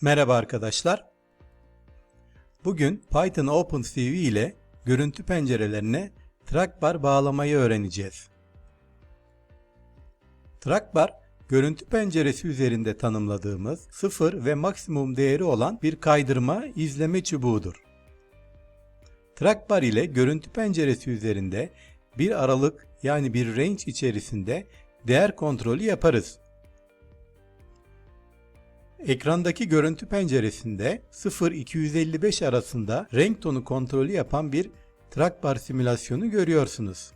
Merhaba arkadaşlar. Bugün Python OpenCV ile görüntü pencerelerine trackbar bağlamayı öğreneceğiz. Trackbar, görüntü penceresi üzerinde tanımladığımız sıfır ve maksimum değeri olan bir kaydırma izleme çubuğudur. Trackbar ile görüntü penceresi üzerinde bir aralık yani bir range içerisinde değer kontrolü yaparız. Ekrandaki görüntü penceresinde 0-255 arasında renk tonu kontrolü yapan bir trackbar simülasyonu görüyorsunuz.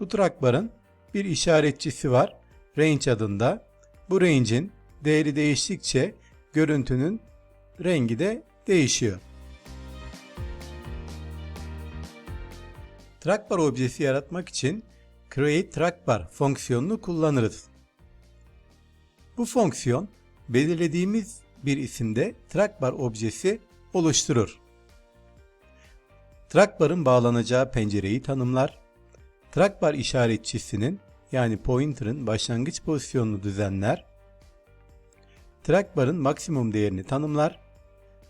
Bu trackbar'ın bir işaretçisi var, range adında. Bu range'in değeri değiştikçe görüntünün rengi de değişiyor. Trackbar objesi yaratmak için create trackbar fonksiyonunu kullanırız. Bu fonksiyon belirlediğimiz bir isimde trackbar objesi oluşturur. Trackbar'ın bağlanacağı pencereyi tanımlar. Trackbar işaretçisinin yani pointer'ın başlangıç pozisyonunu düzenler. Trackbar'ın maksimum değerini tanımlar.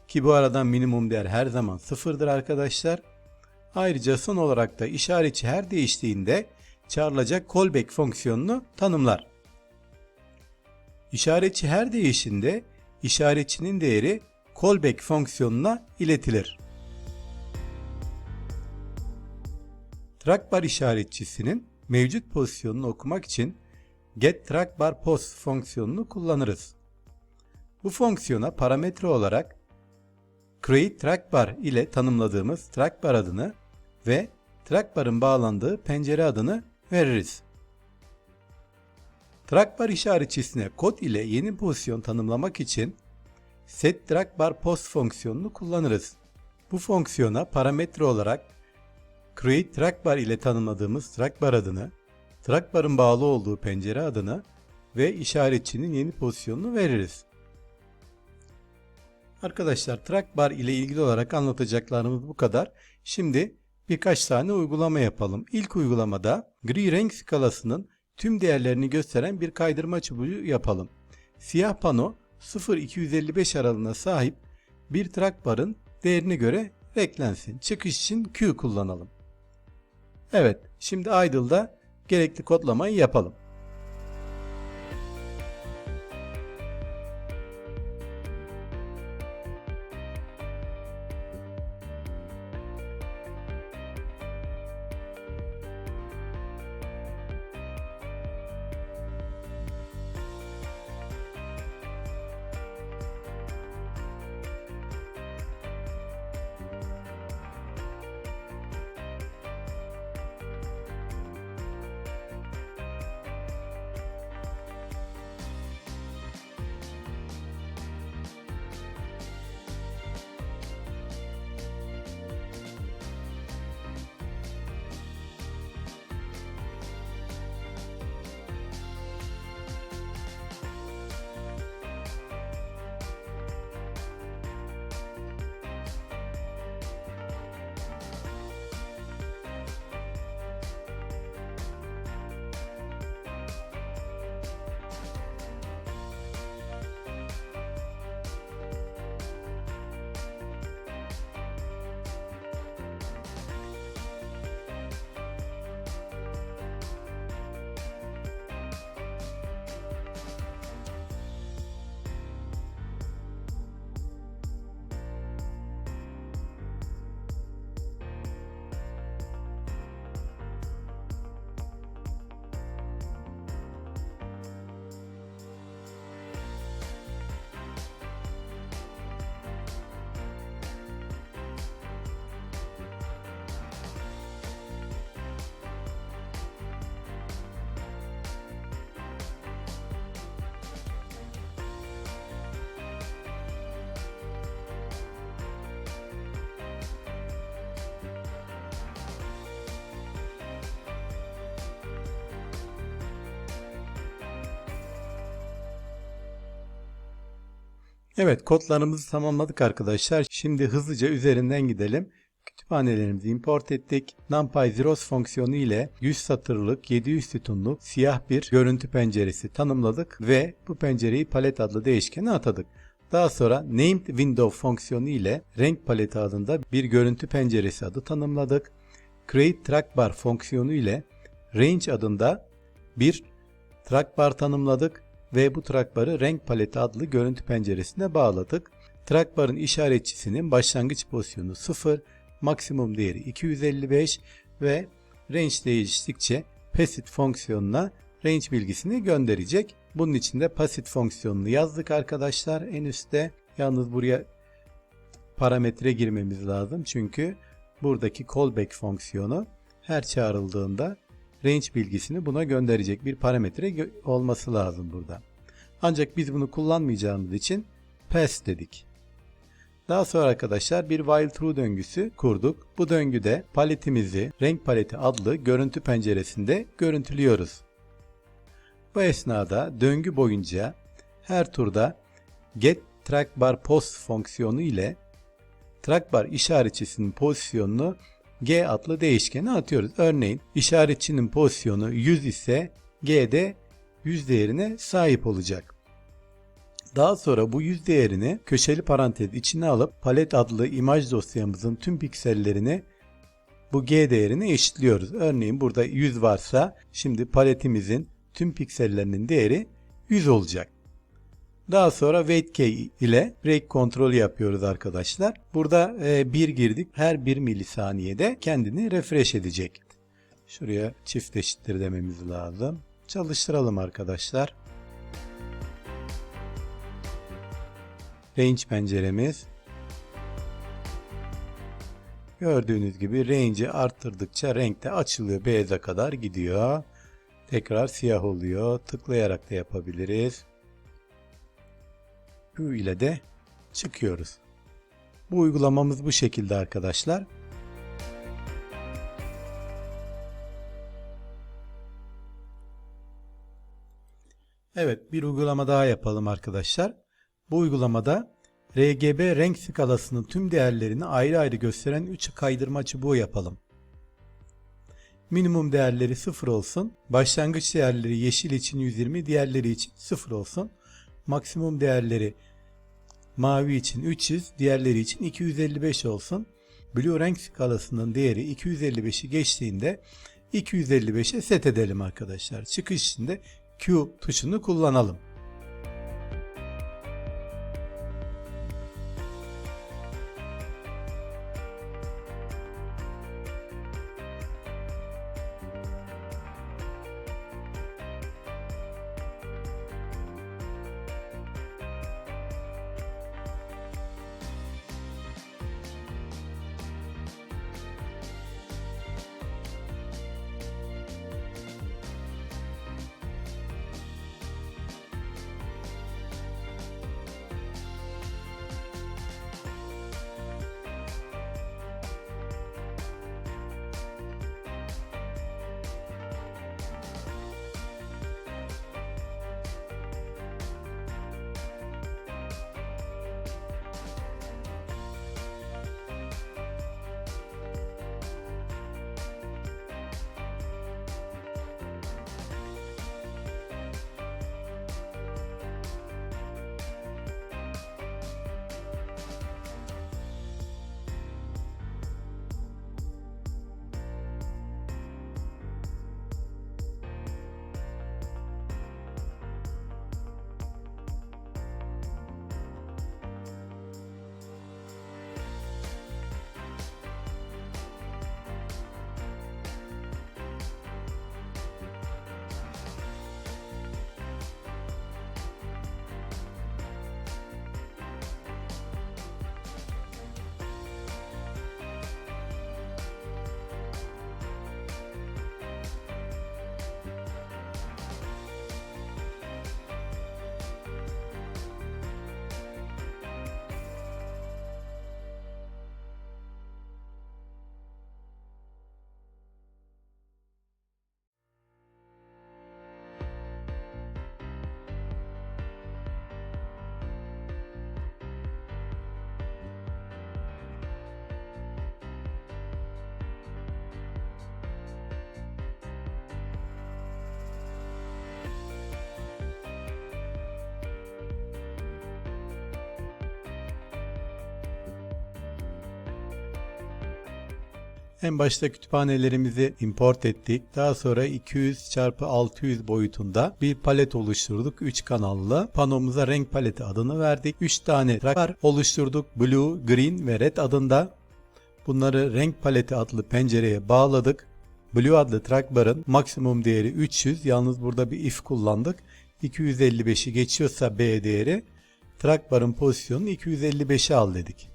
Ki bu arada minimum değer her zaman sıfırdır arkadaşlar. Ayrıca son olarak da işaretçi her değiştiğinde çağrılacak callback fonksiyonunu tanımlar. İşaretçi her değişinde işaretçinin değeri callback fonksiyonuna iletilir. Trackbar işaretçisinin mevcut pozisyonunu okumak için getTrackbarPos fonksiyonunu kullanırız. Bu fonksiyona parametre olarak createTrackbar ile tanımladığımız trackbar adını ve trackbar'ın bağlandığı pencere adını veririz. Trackbar işaretçisine kod ile yeni pozisyon tanımlamak için setTrackbarPost fonksiyonunu kullanırız. Bu fonksiyona parametre olarak createTrackbar ile tanımladığımız trackbar adını, trackbar'ın bağlı olduğu pencere adını ve işaretçinin yeni pozisyonunu veririz. Arkadaşlar trackbar ile ilgili olarak anlatacaklarımız bu kadar. Şimdi birkaç tane uygulama yapalım. İlk uygulamada gri renk skalasının tüm değerlerini gösteren bir kaydırma çubuğu yapalım. Siyah pano 0-255 aralığına sahip bir trackbar'ın değerine göre renklensin. Çıkış için Q kullanalım. Evet, şimdi idle'da gerekli kodlamayı yapalım. Evet kodlarımızı tamamladık arkadaşlar. Şimdi hızlıca üzerinden gidelim. Kütüphanelerimizi import ettik. NumPy zeros fonksiyonu ile 100 satırlık 700 sütunluk siyah bir görüntü penceresi tanımladık ve bu pencereyi palet adlı değişkene atadık. Daha sonra named window fonksiyonu ile renk paleti adında bir görüntü penceresi adı tanımladık. Create trackbar fonksiyonu ile range adında bir trackbar tanımladık ve bu trackbar'ı renk paleti adlı görüntü penceresine bağladık. Trackbar'ın işaretçisinin başlangıç pozisyonu 0, maksimum değeri 255 ve range değiştikçe pasit fonksiyonuna range bilgisini gönderecek. Bunun için de pasit fonksiyonunu yazdık arkadaşlar en üstte. Yalnız buraya parametre girmemiz lazım. Çünkü buradaki callback fonksiyonu her çağrıldığında range bilgisini buna gönderecek bir parametre olması lazım burada. Ancak biz bunu kullanmayacağımız için pass dedik. Daha sonra arkadaşlar bir while true döngüsü kurduk. Bu döngüde paletimizi renk paleti adlı görüntü penceresinde görüntülüyoruz. Bu esnada döngü boyunca her turda get trackbar post fonksiyonu ile trackbar işaretçisinin pozisyonunu G adlı değişkene atıyoruz. Örneğin işaretçinin pozisyonu 100 ise G'de 100 değerine sahip olacak. Daha sonra bu 100 değerini köşeli parantez içine alıp palet adlı imaj dosyamızın tüm piksellerini bu G değerine eşitliyoruz. Örneğin burada 100 varsa şimdi paletimizin tüm piksellerinin değeri 100 olacak. Daha sonra wait key ile break kontrolü yapıyoruz arkadaşlar. Burada 1 girdik. Her 1 milisaniyede kendini refresh edecek. Şuraya çift eşittir dememiz lazım. Çalıştıralım arkadaşlar. Range penceremiz. Gördüğünüz gibi range'i arttırdıkça renkte açılıyor. Beyaza kadar gidiyor. Tekrar siyah oluyor. Tıklayarak da yapabiliriz. Q ile de çıkıyoruz. Bu uygulamamız bu şekilde arkadaşlar. Evet bir uygulama daha yapalım arkadaşlar. Bu uygulamada RGB renk skalasının tüm değerlerini ayrı ayrı gösteren 3 kaydırma çubuğu yapalım. Minimum değerleri 0 olsun. Başlangıç değerleri yeşil için 120, diğerleri için 0 olsun. Maksimum değerleri mavi için 300, diğerleri için 255 olsun. Blue renk skalasının değeri 255'i geçtiğinde 255'e set edelim arkadaşlar. Çıkış için de Q tuşunu kullanalım. En başta kütüphanelerimizi import ettik. Daha sonra 200 x 600 boyutunda bir palet oluşturduk. 3 kanallı. Panomuza renk paleti adını verdik. 3 tane trackbar oluşturduk. Blue, Green ve Red adında. Bunları renk paleti adlı pencereye bağladık. Blue adlı trackbar'ın maksimum değeri 300. Yalnız burada bir if kullandık. 255'i geçiyorsa B değeri trackbar'ın pozisyonunu 255'e al dedik.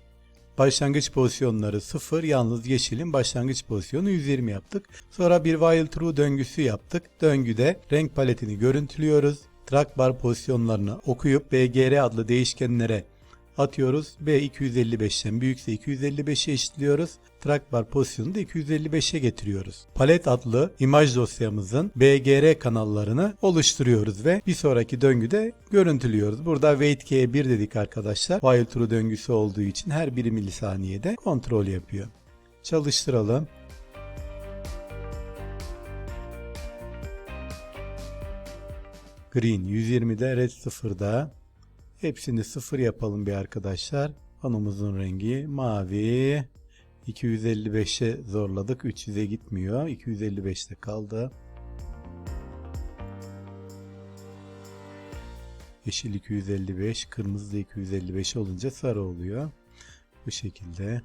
Başlangıç pozisyonları 0, yalnız yeşilin başlangıç pozisyonu 120 yaptık. Sonra bir while true döngüsü yaptık. Döngüde renk paletini görüntülüyoruz. Trackbar pozisyonlarını okuyup BGR adlı değişkenlere atıyoruz. B 255'ten büyükse 255'e eşitliyoruz. Trackbar pozisyonunu da 255'e getiriyoruz. Palet adlı imaj dosyamızın BGR kanallarını oluşturuyoruz ve bir sonraki döngüde görüntülüyoruz. Burada wait k 1 dedik arkadaşlar. While true döngüsü olduğu için her bir milisaniyede kontrol yapıyor. Çalıştıralım. Green 120'de, red 0'da. Hepsini 0 yapalım bir arkadaşlar. Panomuzun rengi mavi. 255'e zorladık. 300'e gitmiyor. 255'te kaldı. Yeşil 255, kırmızı da 255 olunca sarı oluyor. Bu şekilde.